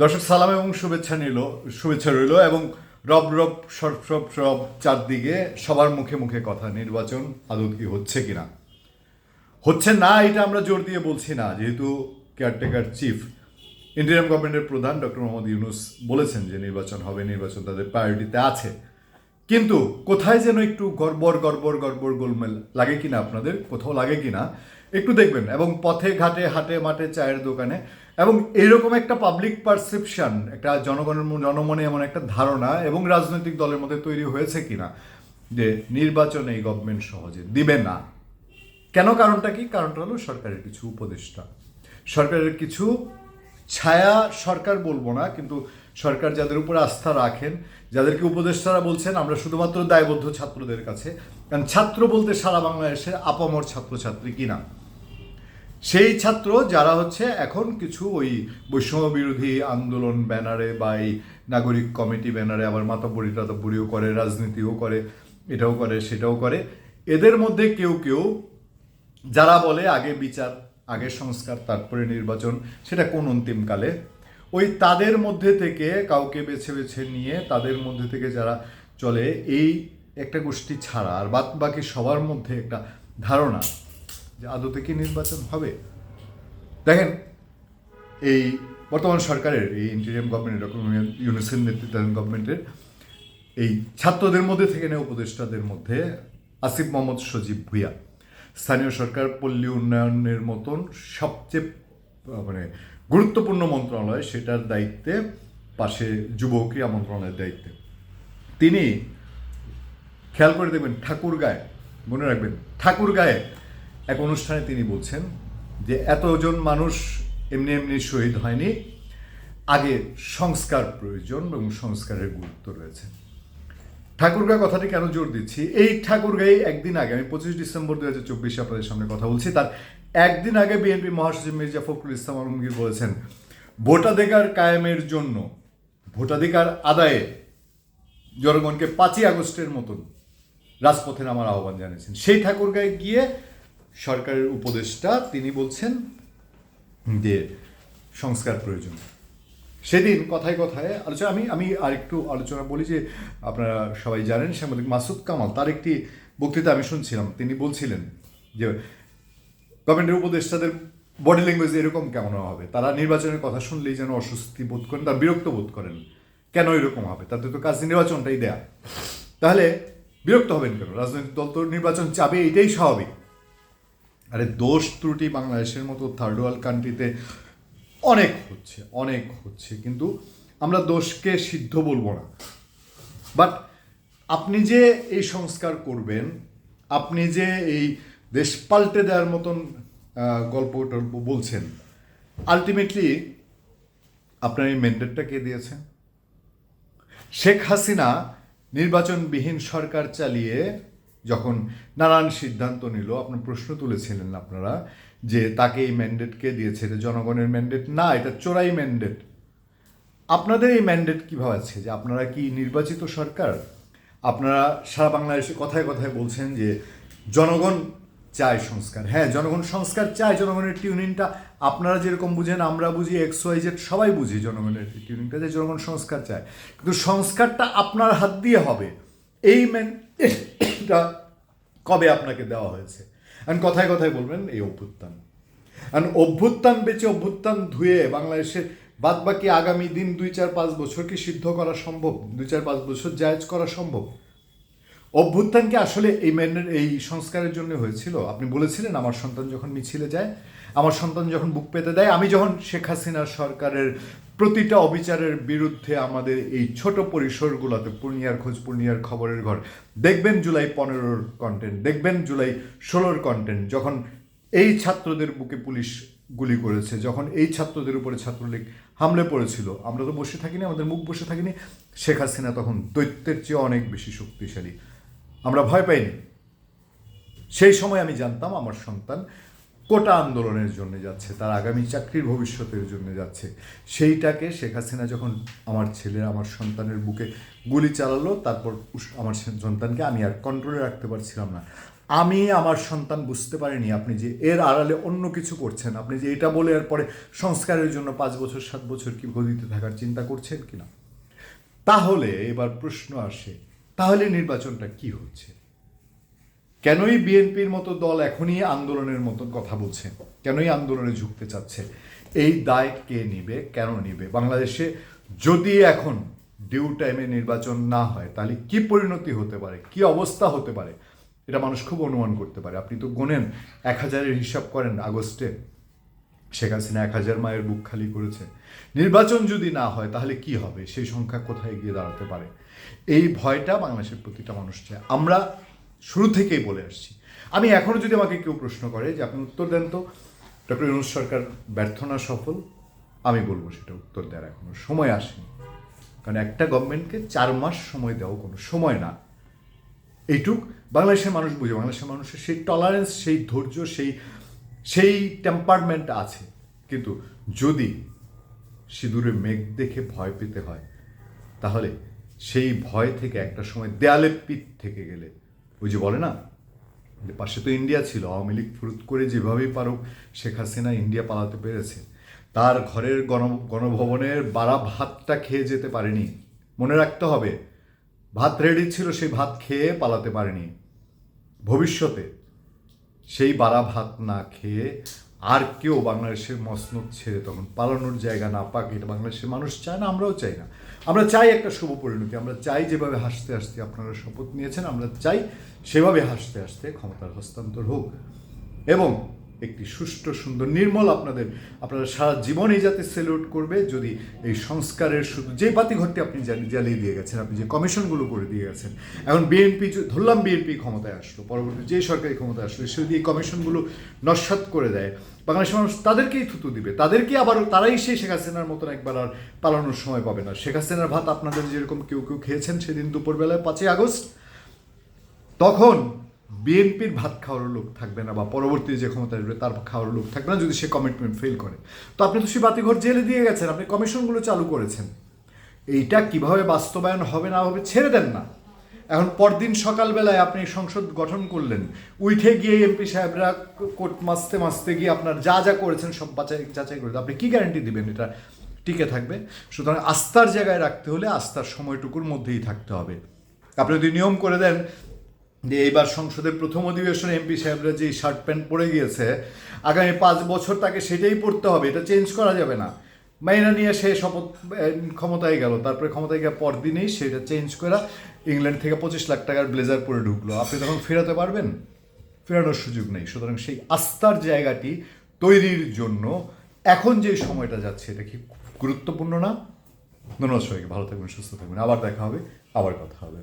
দর্শক, সালাম এবং শুভেচ্ছা নিল, শুভেচ্ছা রইল এবং রব রব, সব সব সব চারদিকে সবার মুখে মুখে কথা, নির্বাচন আদৌ কি হচ্ছে কিনা? হচ্ছে না, এটা আমরা জোর দিয়ে বলছি না। যেহেতু কেয়ারটেকার চিফ ইন্ডিয়ান গভর্নমেন্টের প্রধান ডক্টর মোহাম্মদ ইউনুস বলেছেন যে নির্বাচন হবে, নির্বাচন তাদের প্রায়োরিটিতে আছে। কিন্তু কোথায় যেন একটু গড়বড় গড়বড় গড়বড় গোলমেল লাগে কিনা আপনাদের? কোথাও লাগে কিনা? একটু দেখবেন এবং পথে ঘাটে, হাটে মাঠে, চায়ের দোকানে এবং এরকম একটা পাবলিক পারসেপশন একটা জনগণের মন- জনমনে এমন একটা ধারণা এবং রাজনৈতিক দলের মধ্যে তৈরি হয়েছে কিনা, যে নির্বাচন এই গভর্নমেন্ট সহজে দিবে না। কেন কারণটা কি? কারণটা হলো সরকারের কিছু উপদেষ্টা। সরকারের কিছু ছায়া সরকার বলব না, কিন্তু সরকার যাদের উপর আস্থা রাখেন, যাদেরকে উপদেষ্টারা বলছেন, আমরা শুধুমাত্র দায়বদ্ধ ছাত্রদের কাছে। কারণ ছাত্র বলতে সারা বাংলাদেশের আপামর ছাত্রছাত্রী কিনা সেই ছাত্র যারা হচ্ছে এখন কিছু ওই বৈষম্য বিরোধী আন্দোলন ব্যানারে বা এই নাগরিক কমিটি ব্যানারে আবার মাতাবুড়ি টাতাবুড়িও করে, রাজনীতিও করে, এটাও করে, সেটাও করে। এদের মধ্যে কেউ কেউ যারা বলে আগে বিচার, আগে সংস্কার, তারপরে নির্বাচন, সেটা কোন অন্তিমকালে? ওই তাদের মধ্যে থেকে কাউকে বেছে বেছে নিয়ে তাদের মধ্যে থেকে যারা চলে, এই একটা গোষ্ঠী ছাড়া আর বাদ বাকি সবার মধ্যে একটা ধারণা। যে আদতে কি নির্বাচন হবে? দেখেন, এই বর্তমান সরকারের, এই ইন্টেরিয়াম গভর্নমেন্ট ডক্টর ইউনিসের নেতৃত্বাধীন গভর্নমেন্টের এই ছাত্রদের মধ্যে থেকে নেওয়া উপদেষ্টাদের মধ্যে আসিফ মোহাম্মদ সজীব ভুইয়া, স্থানীয় সরকার পল্লী উন্নয়নের মতন সবচেয়ে মানে গুরুত্বপূর্ণ মন্ত্রণালয়, সেটার দায়িত্বে পাশে যুব ক্রীড়া মন্ত্রণালয়ের দায়িত্বে। তিনি খেয়াল করে দেখবেন, ঠাকুরগাঁয়, মনে রাখবেন, ঠাকুরগাঁয়ে এক অনুষ্ঠানে তিনি বলছেন যে এতজন মানুষ এমনি এমনি শহীদ হয়নি। আগে সংস্কার প্রয়োজন এবং সংস্কারের গুরুত্ব রয়েছে। ঠাকুরগাঁ কথাটি কেন জোর দিচ্ছি? এই ঠাকুরগাঁয়ে একদিন আগে, আমি পঁচিশ ডিসেম্বর দু হাজার চব্বিশে আপনাদের সামনে কথা বলছি, তার একদিন আগে বিএনপি মহাসচিব মির্জা ফখরুল ইসলাম আলমগীর বলেছেন, ভোটাধিকার কায়েমের জন্য, ভোটাধিকার আদায়ে জনগণকে পাঁচই আগস্টের মতন রাজপথে নামার আহ্বান জানিয়েছেন। সেই ঠাকুরগাঁয়ে গিয়ে সরকারের উপদেষ্টা তিনি বলছেন যে সংস্কার প্রয়োজন। সেদিন কথায় কথায় আলোচনা, আমি আমি আরেকটু আলোচনা বলি যে আপনারা সবাই জানেন সাংবাদিক মাসুদ কামাল, তার একটি বক্তৃতা আমি শুনছিলাম। তিনি বলছিলেন যে গভর্নমেন্টের উপদেষ্টাদের বডি ল্যাঙ্গুয়েজ এরকম কেমন হবে? তারা নির্বাচনের কথা শুনলেই যেন অস্বস্তি বোধ করেন তার বিরক্ত বোধ করেন। কেন এরকম হবে? তাদের তো কাজ নির্বাচনটাই দেয়া। তাহলে বিরক্ত হবেন কেন? রাজনৈতিক দল তো নির্বাচন চাবে, এটাই স্বাভাবিক। আরে দোষ ত্রুটি বাংলাদেশের মতো থার্ড ওয়ার্ল্ড কান্ট্রিতে অনেক হচ্ছে অনেক হচ্ছে। কিন্তু আমরা দোষকে সিদ্ধ বলব না। বাট আপনি যে এই সংস্কার করবেন, আপনি যে এই দেশ পাল্টে দেওয়ার মতন গল্প টল্প বলছেন আলটিমেটলি আপনার এই ম্যান্ডেটটা কে দিয়েছেন শেখ হাসিনা নির্বাচনবিহীন সরকার চালিয়ে যখন নানান সিদ্ধান্ত নিল আপনার প্রশ্ন তুলেছিলেন আপনারা যে তাকে এই ম্যান্ডেট কে দিয়েছে? এটা জনগণের ম্যান্ডেট না, এটা চোরাই ম্যান্ডেট আপনাদের এই ম্যান্ডেট কীভাবে আছে? যে আপনারা কি নির্বাচিত সরকার? আপনারা সারা বাংলাদেশে কথায় কথায় বলছেন যে জনগণ চায় সংস্কার। হ্যাঁ জনগণ সংস্কার চায়, জনগণের টিউনিংটা আপনারা যেরকম বুঝেন, আমরা বুঝি এক্স ওয়াই জেড সবাই বুঝি জনগণের টিউনিংটা যে জনগণ সংস্কার চায়। কিন্তু সংস্কারটা আপনার হাত দিয়ে হবে। এই ম্যান্ডেটটা কবে আপনাকে দেওয়া হয়েছে? আর কথায় কথায় বলবেন, এই অভ্যুত্থান। আর অভ্যুত্থান বেঁচে অভ্যুত্থান ধুয়ে বাংলাদেশের বাদ বাকি আগামী দিন দুই চার পাঁচ বছর কি সিদ্ধ করা সম্ভব? দুই চার পাঁচ বছর জায়জ করা সম্ভব? অভ্যুত্থান কি আসলে এই ম্যান্ডেট এই সংস্কারের জন্য হয়েছিল? আপনি বলেছিলেন, আমার সন্তান যখন মিছিলে যায়, আমার সন্তান যখন বুক পেতে দেয়, আমি যখন শেখ হাসিনার সরকারের প্রতিটা অবিচারের বিরুদ্ধে আমাদের এই ছোট পরিসরগুলোতে পূর্ণিয়ার খোঁজ, পূর্ণিয়ার খবরের ঘর। দেখবেন জুলাই পনেরোর কন্টেন্ট দেখবেন জুলাই ষোলোর কন্টেন্ট যখন এই ছাত্রদের বুকে পুলিশ গুলি করেছে, যখন এই ছাত্রদের উপরে ছাত্রলীগ হামলে পড়েছিল, আমরা তো বসে থাকিনি, আমাদের মুখ বসে থাকিনি। শেখ হাসিনা তখন দৈত্যের চেয়ে অনেক বেশি শক্তিশালী। আমরা ভয় পাইনি। সেই সময় আমি জানতাম আমার সন্তান কোটা আন্দোলনের জন্য যাচ্ছে, তার আগামী চাকরির ভবিষ্যতের জন্য যাচ্ছে। সেইটাকে শেখ হাসিনা যখন আমার ছেলে, আমার সন্তানের বুকে গুলি চালালো, তারপর আমার সন্তানকে আমি আর কন্ট্রোলে রাখতে পারছিলাম না। আমি আমার সন্তান বুঝতে পারিনি, আপনি যে এর আড়ালে অন্য কিছু করছেন, আপনি যে এটা বলে এরপরে সংস্কারের জন্য পাঁচ বছর, সাত বছর কি গদিতে থাকার চিন্তা করছেন কিনা? তাহলে এবার প্রশ্ন আসে, তাহলে নির্বাচনটা কি হচ্ছে? কেনই বিএনপির মতো দল এখনই আন্দোলনের মতন কথা বলছে? কেনই আন্দোলনে ঝুঁকতে চাচ্ছে? এই দায় কে নিবে? কেন নিবে? বাংলাদেশে যদি এখন ডিউ টাইমে নির্বাচন না হয়, তাহলে কি পরিণতি হতে পারে? কি অবস্থা হতে পারে? এটা মানুষ খুব অনুমান করতে পারে। আপনি তো গোনেন, এক হাজারের হিসাব করেন আগস্টে। শেখ হাসিনা এক হাজার মায়ের বুক খালি করেছে। নির্বাচন যদি না হয়, তাহলে কি হবে? সেই সংখ্যা কোথায় গিয়ে দাঁড়াতে পারে? এই ভয়টা বাংলাদেশের প্রতিটা মানুষ চায়। আমরা শুরু থেকেই বলে আসছি। আমি এখনও যদি আমাকে কেউ প্রশ্ন করে যে আপনি উত্তর দেন তো, ডক্টর ইউনুস সরকার ব্যর্থ না সফল? আমি বলব সেটা উত্তর দেওয়ার এখনও সময় আসেনি। কারণ একটা গভর্নমেন্টকে চার মাস সময় দেওয়া কোনো সময় না। এইটুক বাংলাদেশের মানুষ বুঝে, বাংলাদেশের মানুষের সেই টলারেন্স সেই ধৈর্য, সেই সেই টেম্পারমেন্ট আছে। কিন্তু যদি সিঁদুরে মেঘ দেখে ভয় পেতে হয়, তাহলে সেই ভয় থেকে একটা সময় দেয়ালে পিঠ থেকে গেলে ওই যে বলে না, যে পাশে তো ইন্ডিয়া ছিল, আওয়ামী লীগ ফুরুত করে যেভাবেই পারুক শেখ হাসিনা ইন্ডিয়া পালাতে পেরেছে। তার ঘরের গণ, গণভবনের বাড়া ভাতটা খেয়ে যেতে পারেনি। মনে রাখতে হবে, ভাত রেডি ছিল, সেই ভাত খেয়ে পালাতে পারেনি। ভবিষ্যতে সেই বাড়া ভাত না খেয়ে আর কেউ বাংলাদেশের মসনদ ছেড়ে তখন পালানোর জায়গা না পাক, এটা বাংলাদেশের মানুষ চায় না, আমরাও চাই না। আমরা চাই একটা শুভ পরিণতি, আমরা চাই যেভাবে হাসতে হাসতে আপনারা শপথ নিয়েছেন, আমরা চাই সেভাবে হাসতে হাসতে ক্ষমতার হস্তান্তর হোক। এবং একটি সুষ্ঠু, সুন্দর, নির্মল আপনাদের, আপনারা সারা জীবন এই জাতি সেলিউট করবে যদি এই সংস্কারের শুধু যে বাতিঘরটি আপনি জ্বালি- জ্বালিয়ে দিয়ে গেছেন, আপনি যে কমিশনগুলো করে দিয়ে গেছেন। এখন বিএনপি ধরলাম বিএনপি ক্ষমতায় আসলো, পরবর্তী যে সরকারি ক্ষমতায় আসলো, সে যদি এই কমিশনগুলো নস্বাত করে দেয়। বাংলাদেশের মানুষ তাদেরকেই থুতু দিবে তাদেরকেই আবার তারাই সেই শেখ হাসিনার মতন একবার আর পালানোর সময় পাবে না। শেখ হাসিনার ভাত আপনাদের যেরকম কেউ কেউ খেয়েছেন সেদিন দুপুরবেলায় পাঁচই আগস্ট। তখন বিএনপির ভাত খাওয়ার লোক থাকবে না বা পরবর্তী যে ক্ষমতা আসবে তার খাওয়ার লোক থাকবে না যদি সে কমিটমেন্ট ফেল করে। তো আপনি তো সেই বাতিঘর জেলে দিয়ে গেছেন, আপনি কমিশনগুলো চালু করেছেন। এইটা কীভাবে বাস্তবায়ন হবে না হবে ছেড়ে দেন না। এখন পরদিন সকালবেলায় আপনি সংসদ গঠন করলেন, উঠে গিয়ে এমপি সাহেবরা কোর্ট মাসতে মাসতে গিয়ে আপনার যা যা করেছেন সব বাছাই যাচাই করে আপনি কি গ্যারান্টি দিবেন এটা টিকে থাকবে? সুতরাং আস্থার জায়গায় রাখতে হলে আস্থার সময়টুকুর মধ্যেই থাকতে হবে। আপনি যদি নিয়ম করে দেন যে এইবার সংসদের প্রথম অধিবেশনে এমপি সাহেবরা যে শার্ট প্যান্ট পরে গিয়েছে, আগামী পাঁচ বছর তাকে সেটাই পড়তে হবে, এটা চেঞ্জ করা যাবে না। মাইনা নিয়ে সে শপথ ক্ষমতায় গেল, তারপরে ক্ষমতায় গিয়ে পরদিনেই সেটা চেঞ্জ করে ইংল্যান্ড থেকে পঁচিশ লাখ টাকার ব্লেজার পরে ঢুকলো। আপনি তখন ফেরাতে পারবেন? ফেরানোর সুযোগ নেই। সুতরাং সেই আস্থার জায়গাটি তৈরির জন্য এখন যে সময়টা যাচ্ছে, এটা কি গুরুত্বপূর্ণ না? ধন্যবাদ সবাইকে, ভালো থাকবেন, সুস্থ থাকবেন। আবার দেখা হবে, আবার কথা হবে।